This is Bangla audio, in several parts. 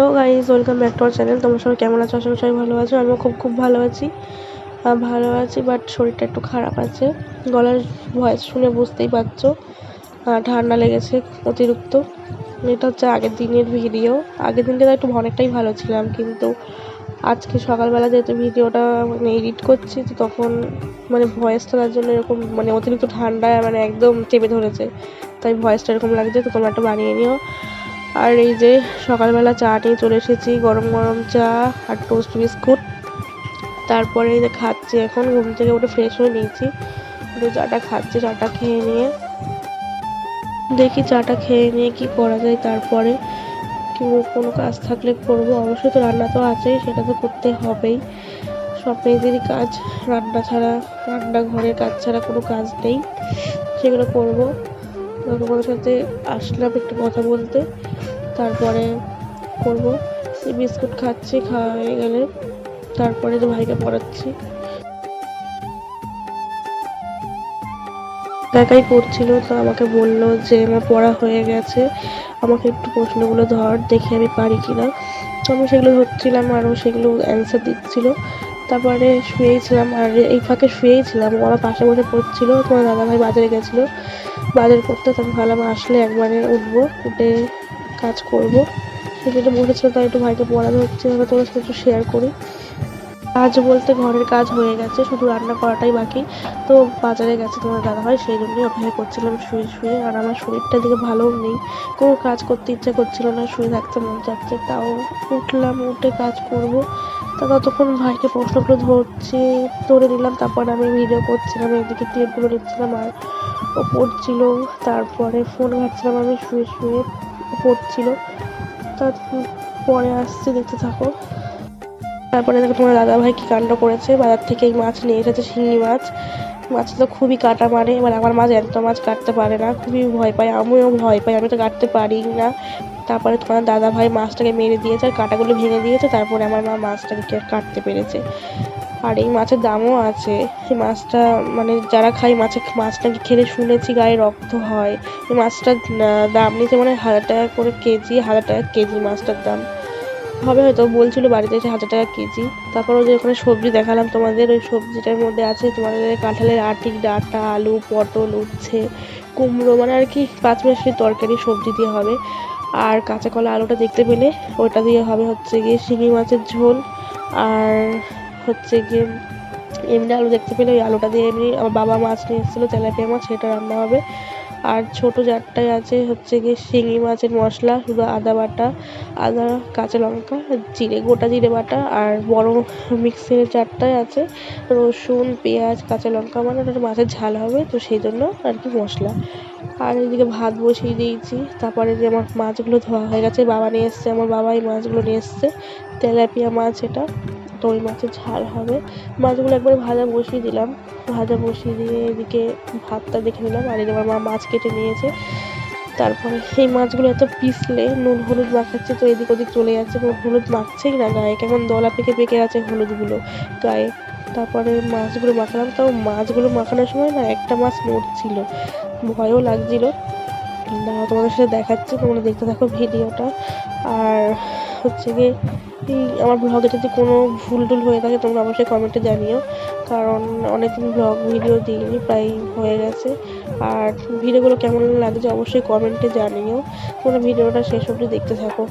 Hello guys welcome back to our channel. তোমরা সবাই কেমন আছো? আশা সবাই ভালো আছো। আমিও খুব খুব ভালো আছি। ভালো আছি বাট শরীরটা একটু খারাপ আছে। গলার ভয়েস শুনে বুঝতেই পারছ। ঠান্ডা লেগেছে অতিরিক্ত। এটা হচ্ছে আগের দিনের ভিডিও আগের দিনটা একটু অনেকটাই ভালো ছিলাম, কিন্তু আজকে সকালবেলা যেহেতু ভিডিওটা মানে এডিট করছি, তো তখন মানে ভয়েসটা তার জন্য এরকম মানে অতিরিক্ত ঠান্ডা মানে একদম চেপে ধরেছে। তাই ভয়েসটা এরকম লাগছে, তো তোমরা একটা বানিয়ে নিও। আর এই যে সকালবেলা চা নিয়ে চলে এসেছি, গরম গরম চা আর টোস্ট বিস্কুট। তারপরে এই যে খাচ্ছি এখন, ঘুম থেকে উঠে ফ্রেশ হয়ে নিয়েছি। একটু চাটা খাচ্ছি, চাটা খেয়ে নিয়ে। দেখি চাটা খেয়ে নিয়ে কি করা যায়, তারপরে কোনো কাজ থাকলে করব। অবশ্যই তো রান্না তো আছেই, সেটা তো করতে হবেই। সব মেয়েদেরই কাজ, রান্না ছাড়া, রান্নাঘরের কাজ ছাড়া কোনো কাজ নেই। সেগুলো করব। তোমাদের সাথে আসলাম একটু কথা বলতে। তারপরে করব। এই বিস্কুট খাচ্ছি, খাওয়া হয়ে গেলে তারপরে তো ভাইকে পড়াচ্ছি। একাই পড়ছিল, তো আমাকে বলল যে, আমার পড়া হয়ে গেছে, আমাকে একটু প্রশ্নগুলো ধর, দেখে আমি পারি কিনা। তো আমি সেগুলো ধরছিলাম আর ও সেগুলো অ্যান্সার দিচ্ছিল। তারপরে শুয়েই ছিলাম, আর এই ফাঁকে শুয়েই ছিলাম। ও আমার পাশে বসে পড়ছিল তোমার দাদাভাই বাজারে গেছিল। বাজার করতে তো আমি ভাবলাম আসলে একবারে উঠবো, উঠে কাজ করব। সেটা বলেছিল তাই একটু ভাইকে পড়ানো হচ্ছে তোমার সাথে একটু শেয়ার করি। কাজ বলতে ঘরের কাজ হয়ে গেছে, শুধু রান্না করাটাই বাকি। তো বাজারে গেছে তোমার দাদা ভাই সেই জন্যই অপেক্ষা করছিলাম শুয়ে শুয়ে। আর আমার শরীরটা দিকে ভালোও নেই। কোনো কাজ করতে ইচ্ছা করছিল না, শুয়ে থাকতে মন চাচ্ছে। তাও উঠলাম, উঠে কাজ করব। তা ততক্ষণ ভাইকে প্রশ্নগুলো ধরছি, ধরে নিলাম। তারপর আমি ভিডিও করছিলাম, এদিকে ক্লিপগুলো নিচ্ছিলাম, আর ও পড়ছিল। তারপরে ফোন ঘাটছিলাম আমি শুয়ে শুয়ে। পড়ছিল। তারপরে আসছে, দেখতে থাকো। তারপরে দেখো তোমার দাদা ভাই কি কাণ্ড করেছে। বাজার থেকে এই মাছ নিয়ে এসেছে, শিঙি মাছ। মাছ তো খুবই কাটা মারে এবার আমার মাছ এত মাছ কাটতে পারে না। খুবই ভয় পায়, আমিও ভয় পাই, আমি তো কাটতে পারি না। তারপরে তোমার দাদা ভাই মাছটাকে মেরে দিয়েছে, আর কাঁটাগুলো ভেঙে দিয়েছে। তারপরে আমার মা মাছটাকে কাটতে পেরেছে। আর এই মাছের দামও আছে। এই মাছটা মানে যারা খায় মাছে মাছটাকে খেলে শুনেছি গায়ে রক্ত হয়। এই মাছটার দাম নিচে মানে হাজার টাকা করে কেজি, হাজার টাকা কেজি মাছটার দাম। হবে হয়তো, বলছিল বাড়িতে এসে হাজার টাকা কেজি। তারপর ওই যে ওখানে সবজি দেখালাম তোমাদের, ওই সবজিটার মধ্যে আছে তোমাদের কাঁঠালের আটি, ডাঁটা, আলু, পটল, উচ্ছে, কুমড়ো মানে আর কি পাঁচ মাসের তরকারি, সবজি দিয়ে হবে। আর কাঁচা কলা আলুটা দেখতে পেলে, ওটা দিয়ে হবে হচ্ছে গিয়ে শিঙি মাছের ঝোল। আর হচ্ছে গিয়ে এমনি আলু দেখতে পেলে ওই আলুটা দিয়ে এমনি আমার বাবা মাছ নিয়ে এসেছিল, তেলাপিয়া মাছ, সেটা রান্না হবে। আর ছোট জারটায় আছে হচ্ছে গিয়ে শিঙি মাছের মশলা, শুধু আদা বাটা, আদা, কাঁচা লঙ্কা, জিরে, গোটা জিরে বাটা, আর বড় মিক্সির জারটায় আছে রসুন, পেঁয়াজ, কাঁচা লঙ্কা মানে ওটা মাছের ঝাল হবে, তো সেই জন্য আর কি মশলা। আর এদিকে ভাত বসিয়ে দিয়েছি, তারপরে যে আমার মাছগুলো ধোয়া হয়ে গেছে, বাবা নিয়ে এসছে, আমার বাবা এই মাছগুলো নিয়ে এসছে, তেলাপিয়া মাছ এটা। ওই মাছের ঝাল হবে। মাছগুলো একবার ভাজা বসিয়ে দিলাম। ভাজা বসিয়ে দিয়ে এদিকে ভাতটা দেখে নিলাম। আর এদিকে আমার মা মাছ কেটে নিয়েছে। তারপরে সেই মাছগুলো এত পিছলে নুন হলুদ মাখাচ্ছে তো এদিক ওদিক চলে যাচ্ছে। নুন হলুদ মাখছেই না গায়ে। কেমন দলা পেকে পেকে আছে হলুদগুলো গায়ে। তারপরে মাছগুলো মাখালাম। তাও মাছগুলো মাখানোর সময় না একটা মাছ নড়ছিল। ভয়ও লাগছিল। তোমাদের সাথে দেখাচ্ছি। তোমরা দেখতে থাকো ভিডিওটা। আর হচ্ছে গিয়ে আমার ব্লগে যদি কোনো ভুল টুল হয়ে থাকে, তোমরা অবশ্যই কমেন্টে জানিও। কারণ অনেকদিন ব্লগ ভিডিও দিইনি, প্রায় হয়ে গেছে। আর ভিডিওগুলো কেমন লাগছে অবশ্যই কমেন্টে জানিও। তোমরা ভিডিওটা শেষ অবধি দেখতে থাকো।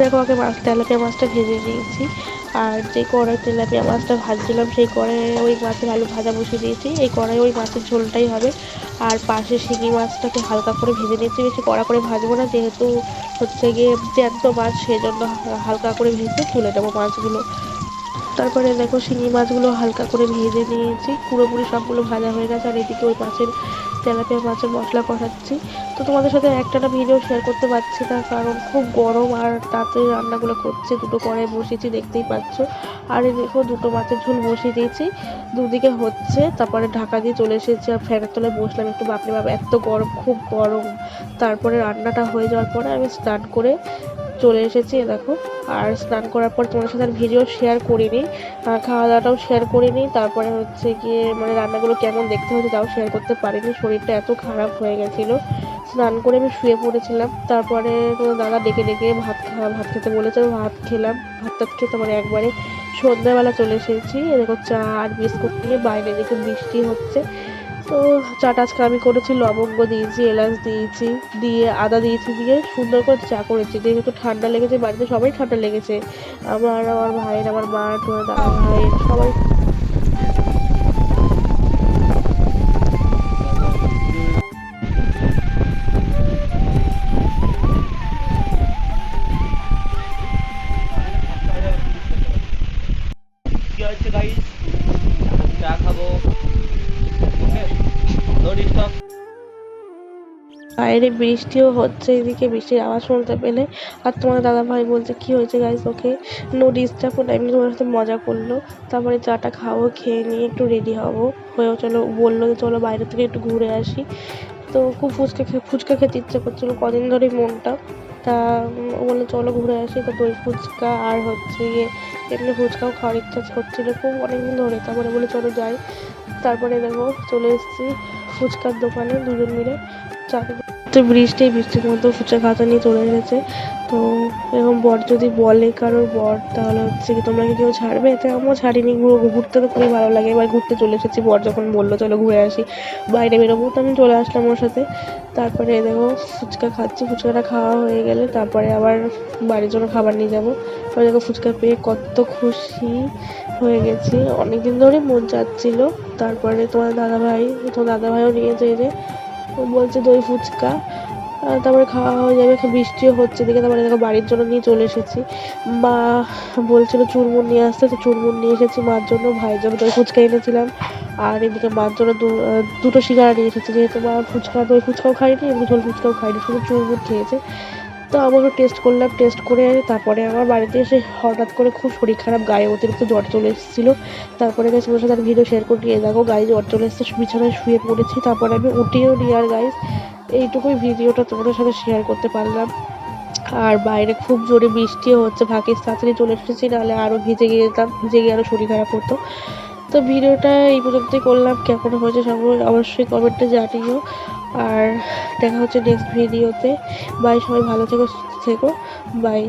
দেখো, আগে মাছ, তেলাপিয়া মাছটা ভেজে নিয়েছি। আর যে কড়াই তেলাপিয়া মাছটা ভাজছিলাম, সেই কড়াইয়ে ওই মাছের আলু ভাজা বসিয়ে দিয়েছি। এই কড়াই ওই মাছের ঝোলটাই হবে। আর পাশে শিঙি মাছটাকে হালকা করে ভেজে নিয়েছি। বেশি কড়া করে ভাজবো না, যেহেতু হচ্ছে গিয়ে জ্যান্ত মাছ সেই জন্য হালকা করে ভেজে তুলে দেবো মাছগুলো। তারপরে দেখো শিঙি মাছগুলো হালকা করে ভেজে নিয়েছি। পুরোপুরি সবগুলো ভাজা হয়ে গেছে, আর এদিকে ওই মাছের তেলাপিয়া মাছের মশলা কষাচ্ছি। তো তোমাদের সাথে একটানা ভিডিও শেয়ার করতে পারছি না, কারণ খুব গরম আর তাতে রান্নাগুলো করছে, দুটো কড়াই বসিয়েছি, দেখতেই পাচ্ছ। আর দেখো দুটো মাছের ঝোল বসিয়ে দিয়েছি, দুদিকে হচ্ছে। তারপরে ঢাকা দিয়ে চলে এসেছি, আর ফ্যানের তলায় বসলাম একটু, বাপরে বাপ, এত গরম, খুব গরম। তারপরে রান্নাটা হয়ে যাওয়ার পরে আমি স্নান করে চলে এসেছি দেখো। আর স্নান করার পর তোমাদের সাথে আর ভিডিও শেয়ার করিনি। খাওয়া দাওয়াটাও শেয়ার করিনি। তারপরে হচ্ছে গিয়ে মানে রান্নাগুলো কেমন দেখতে হচ্ছে তাও শেয়ার করতে পারিনি। শরীরটা এত খারাপ হয়ে গেছিল। স্নান করে আমি শুয়ে পড়েছিলাম। তারপরে তোমার দাদা ডেকে ডেকে ভাত খাওয়া ভাত খেতে বলেছে ভাত খেলাম। ভাত টাত খেয়ে তারপরে একবারে সন্ধ্যাবেলা চলে এসেছি। এ দেখো চা আর বিস্কুট নিয়ে বাইরে দেখে বৃষ্টি হচ্ছে। তো চাটা আজকে আমি করেছি, লবঙ্গ দিয়েছি, এলাচ দিয়েছি, দিয়ে আদা দিয়েছি, দিয়ে সুন্দর করে চা করেছি। যেহেতু ঠান্ডা লেগেছে, বাড়িতে সবাই ঠান্ডা লেগেছে। আমার আমার ভাইয়ের, আমার মা দাদা ভাইয়ের সবাই। চা খাব। বাইরে বৃষ্টিও হচ্ছে, এদিকে বৃষ্টির আওয়াজ শুনতে পেলে। আর তোমার দাদা ভাই বলছে, কি হয়েছে গাইস ওকে? নো ডিস্টার্ব এমনি তোমার সাথে মজা করল। তারপরে চাটা খাব, খেয়ে নিয়ে একটু রেডি হব। হয়েও চলো, বলল যে চলো বাইরে থেকে একটু ঘুরে আসি। তো খুব ফুচকা ফুচকা খেতে ইচ্ছে করছিল, কদিন ধরেই মনটা তা বলল, চলো ঘুরে আসি। তো দই ফুচকা আর হচ্ছে ইয়ে এমনি ফুচকাও খাওয়ার ইচ্ছা হচ্ছিল খুব অনেকদিন ধরে। তারপরে বলে চলো যাই। তারপরে দেখো, চলে এসেছি ফুচকার দোকানে দুজন মিলে। চারিদিকে তো বৃষ্টি বৃষ্টির মতো ফুচকা খাতা নিয়ে চলে এসেছে। তো এরকম বর যদি বলে কারোর বর, তাহলে হচ্ছে কি তোমরা কি কেউ ছাড়বে? তো আমিও ছাড়িনি, ঘুরো, ঘুরতে তো খুবই ভালো লাগে। এবার ঘুরতে চলে এসেছি, বর যখন বলল, চলো ঘুরে আসি। বাইরে বেরোবো, তো আমি চলে আসলাম ওর সাথে। তারপরে দেখো, ফুচকা খাচ্ছি, ফুচকাটা খাওয়া হয়ে গেলে তারপরে আবার বাড়ির জন্য খাবার নিয়ে যাব। এবার দেখো ফুচকা পেয়ে কত খুশি হয়ে গেছি। অনেকদিন ধরে মন চাচ্ছিল। তারপরে তোমার দাদা ভাই তোমার দাদা ভাইও নিয়েছে এই যে বলছে দই ফুচকা তারপরে খাওয়া হয়ে যাবে বৃষ্টিও হচ্ছে দেখে তারপরে দেখো বাড়ির জন্য নিয়ে চলে এসেছি। মা বলছিল চুরমুন নিয়ে আসতে, তো চুরমুন নিয়ে এসেছি মার জন্য, ভাইয়ের জন্য দই ফুচকা এনেছিলাম। আর এদিকে মার জন্য দুটো সিঙ্গারা নিয়ে এসেছি, যেহেতু মা ফুচকা, দই ফুচকাও খাইনি এমনি ঝোল ফুচকাও খাইনি শুধু চুরমুন খেয়েছে। তো আবারও টেস্ট করলাম টেস্ট করে তারপরে আমার বাড়িতে এসে হঠাৎ করে খুব শরীর খারাপ, গায়ে অতিরিক্ত জ্বর চলে এসেছিল। তারপরে গাছ তোমার সাথে আমি ভিডিও শেয়ার করে নিয়ে দেখো, গায়ে জ্বর চলে এসেছে, বিছানায় শুয়ে পড়েছি। তারপরে আমি উঠিও নি আর গাইস এইটুকুই ভিডিওটা তোমাদের সাথে শেয়ার করতে পারলাম। আর বাইরে খুব জোরে বৃষ্টিও হচ্ছে ভাগ্যিস তাড়াতাড়ি চলে এসেছি, নাহলে আরও ভিজে গিয়ে যেতাম, ভিজে গিয়ে আরও শরীর খারাপ হতো। তো ভিডিওটা এই পর্যন্তই করলাম। কেমন হয়েছে সব অবশ্যই কমেন্টে জানিও। আর দেখা হচ্ছে নেক্সট ভিডিওতে বাই সবাই ভালো থেকো থেকো। বাই